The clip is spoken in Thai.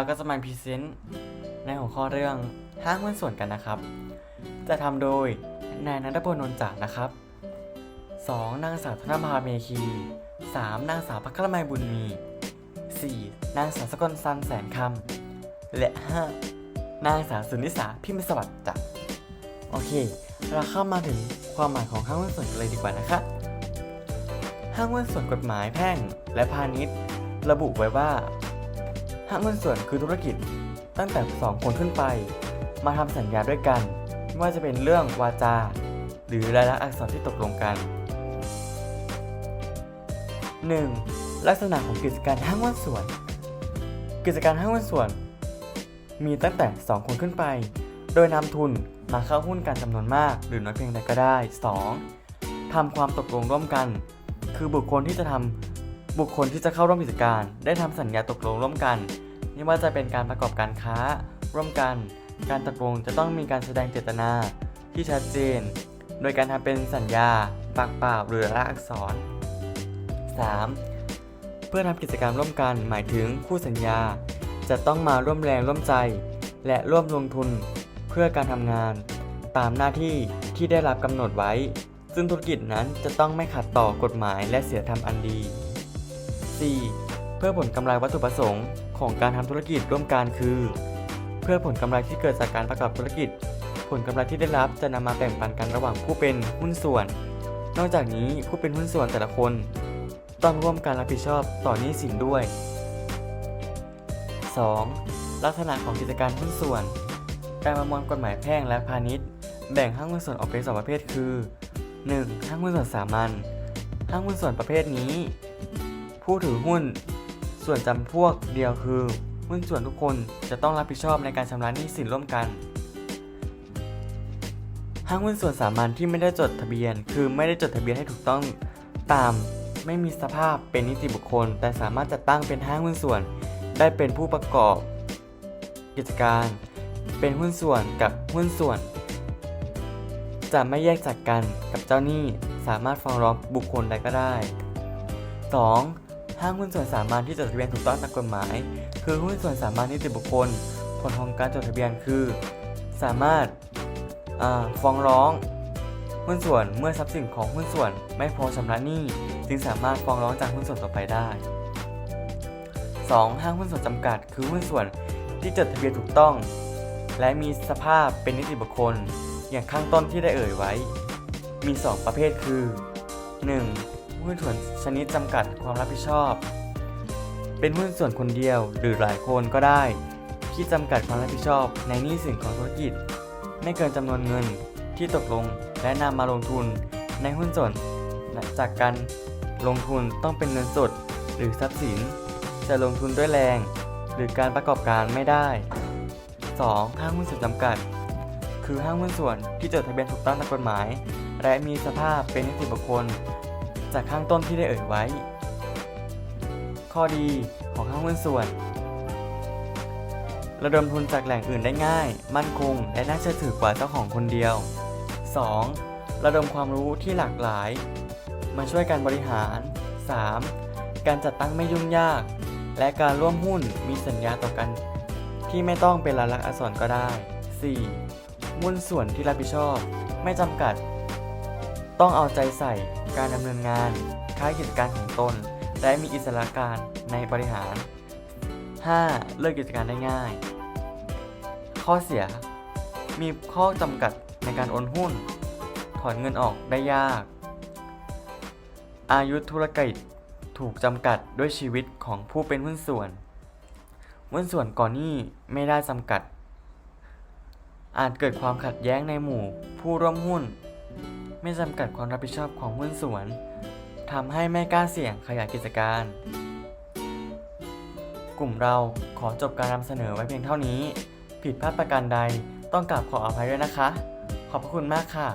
เราก็จะมาพรีเซนต์ในหัวข้อเรื่องห้างหุ้นส่วนกันนะครับ จะทำโดยนายนัทพลนนท์จักนะครับ 2. นางสาวธนภาเมคี 3. นางสาวพัครมัยบุญมี 4. นางสาวสกลซันแสนคำ และ 5. นางสาวสุนิสาพิมพ์สวัสดิ์จักโอเค เราเข้ามาถึงความหมายของห้างหุ้นส่วนกันเลยดีกว่านะคะห้างหุ้นส่วนกฎหมายแพ่งและพาณิชย์ ระบุไว้ว่า ห้างหุ้นส่วนคือธุรกิจตั้งแต่ 2 คนขึ้นไป มาทำสัญญาด้วยกัน ไม่ว่าจะเป็นเรื่องวาจา หรือรายลักษณ์อักษรที่ตกลงกัน 1. ลักษณะของกิจการห้างหุ้นส่วน กิจการห้างหุ้นส่วน มีตั้งแต่ 2 คนขึ้นไป โดยนำทุนมาเข้าหุ้นกันจำนวนมากหรือน้อยเพียงใดก็ได้ 2. ทำความตกลงร่วมกัน คือบุคคลที่จะทำบุคคลที่จะเข้าร่วมกิจการ ได้ทำสัญญาตกลงร่วมกัน ไม่ว่าจะเป็นการประกอบการค้า ร่วมกัน การตกลงจะต้องมีการแสดงเจตนา ที่ชัดเจน โดยการทำเป็นสัญญา ปากเปล่าหรือลายลักษณ์อักษร 3. เพื่อทำกิจกรรมร่วมกันหมายถึงคู่สัญญา จะต้องมาร่วมแรงร่วมใจ และร่วมลงทุน เพื่อการทำงาน ตามหน้าที่ที่ได้รับกำหนดไว้ ซึ่งธุรกิจนั้นจะต้องไม่ขัดต่อกฎหมายและเสียธรรมอันดี 4. เพื่อผลกำไรวัตถุประสงค์ ของการทำธุรกิจร่วมกันคือ เพื่อผลกำไรที่เกิดจากการประกอบธุรกิจ ผลกำไรที่ได้รับจะนำมาแบ่งปันกันระหว่างผู้เป็นหุ้นส่วน นอกจากนี้ผู้เป็นหุ้นส่วนแต่ละคน ต้องร่วมการรับผิดชอบต่อหนี้สินด้วย 2. ลักษณะของกิจการหุ้นส่วน การประมวลกฎหมายแพ่งและพาณิชย์ แบ่งห้างหุ้นส่วนออกเป็นสองประเภทคือ 1. ห้างหุ้นส่วนสามัญห้างหุ้นส่วนประเภทนี้ ผู้ถือหุ้น ส่วนจำพวกเดียวคือหุ้นส่วนทุกคนจะต้องรับผิดชอบในการชำระหนี้สินร่วมกัน ห้างหุ้นส่วนสามัญที่ไม่ได้จดทะเบียน คือไม่ได้จดทะเบียนให้ถูกต้องตามไม่มีสภาพเป็นนิติบุคคล แต่สามารถจัดตั้งเป็นห้างหุ้นส่วน ได้เป็นผู้ประกอบ กิจการ เป็นหุ้นส่วนกับหุ้นส่วน จะไม่แยกจากกันกับเจ้าหนี้สามารถฟ้องร้องบุคคลใดก็ได้ 2. ห้างหุ้นส่วนสามัญที่จดทะเบียนถูกต้องตามกฎหมาย คือหุ้นส่วนสามัญนิติบุคคล ผลของการจดทะเบียนคือ สามารถฟ้องร้องหุ้นส่วนเมื่อทรัพย์สินของหุ้นส่วนไม่พอชำระหนี้จึงสามารถฟ้องร้องจากหุ้นส่วนต่อไปได้ 2. ห้างหุ้นส่วนจำกัด คือหุ้นส่วนที่จดทะเบียนถูกต้อง และมีสภาพเป็นนิติบุคคล อย่างข้างต้นที่ได้เอ่ยไว้ มี 2 ประเภทคือ 1. หุ้นส่วนชนิดจำกัดความรับผิดชอบ เป็นหุ้นส่วนคนเดียวหรือหลายคนก็ได้ ที่จำกัดความรับผิดชอบในหนี้สินของธุรกิจ ไม่เกินจำนวนเงินที่ตกลงและนำมาลงทุนในหุ้นส่วนจากการลงทุนต้องเป็นเงินสด หรือทรัพย์สิน จะลงทุนด้วยแรง หรือการประกอบการไม่ได้ 2. ห้างหุ้นส่วนจำกัด คือห้างหุ้นส่วนที่จดทะเบียนถูกต้องตามกฎหมาย และมีสภาพเป็นนิติบุคคล จากข้างต้นที่ได้เอ่ยไว้ ข้อดีของห้างหุ้นส่วน ระดมทุนจากแหล่งอื่นได้ง่าย มั่นคง และน่าเชื่อถือกว่าเจ้าของคนเดียว 2. ระดมความรู้ที่หลากหลาย มาช่วยการบริหาร 3. การจัดตั้งไม่ยุ่งยาก และการร่วมหุ้นมีสัญญาต่อกัน ที่ไม่ต้องเป็นลายลักษณ์อักษรก็ได้ 4. หุ้นส่วนที่รับผิดชอบ ไม่จำกัด ต้องเอาใจใส่ การดำเนินงานค้ายกิจการของตน และมีอิสระการในบริหาร 5. เลิกกิจการได้ง่าย ข้อเสีย มีข้อจำกัดในการโอนหุ้น ถอนเงินออกได้ยาก อายุธุรกิจถูกจำกัดด้วยชีวิตของผู้เป็นหุ้นส่วนหุ้นส่วนก่อนหนี้ไม่ได้จำกัด อาจเกิดความขัดแย้งในหมู่ผู้ร่วมหุ้น ไม่จำกัดความรับผิดชอบของหุ้นส่วนทำให้ไม่กล้าเสี่ยงขยายกิจการ กลุ่มเราขอจบการนำเสนอไว้เพียงเท่านี้ ผิดพลาดประการใดต้องกราบขออภัยด้วยนะคะ ขอบพระคุณมากค่ะ